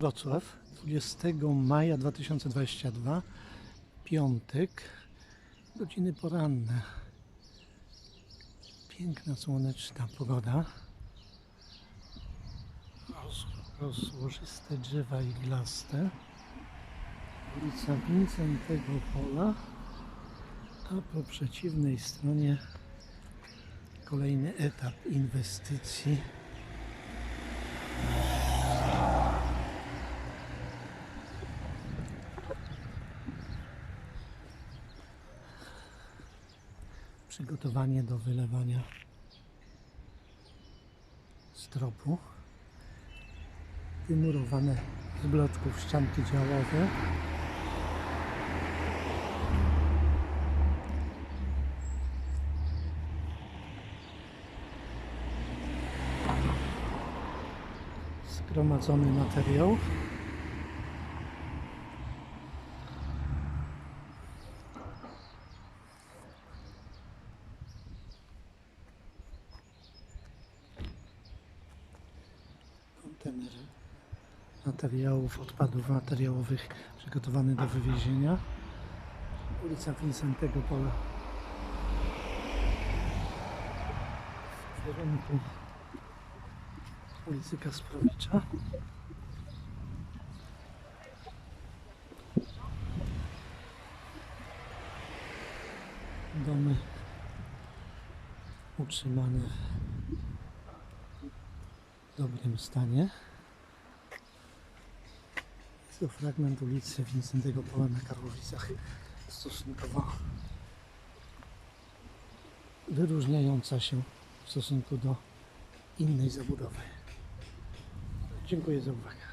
Wrocław, 20 maja 2022, piątek, godziny poranne. Piękna, słoneczna pogoda. Roz, rozłożyste drzewa iglaste. Ulica Wincentego Pola, a po przeciwnej stronie kolejny etap inwestycji. Przygotowanie do wylewania stropu. Wymurowane z bloczków ścianki działowe. Zgromadzony materiał. Materiałów, odpadów materiałowych przygotowany do wywiezienia. Ulica Wincentego Pola. W kierunku ulicy Kasprowicza. Domy utrzymane dobrym stanie. Jest to fragment ulicy Wincentego Pola na Karłowicach, stosunkowo wyróżniająca się w stosunku do innej zabudowy. Dziękuję za uwagę.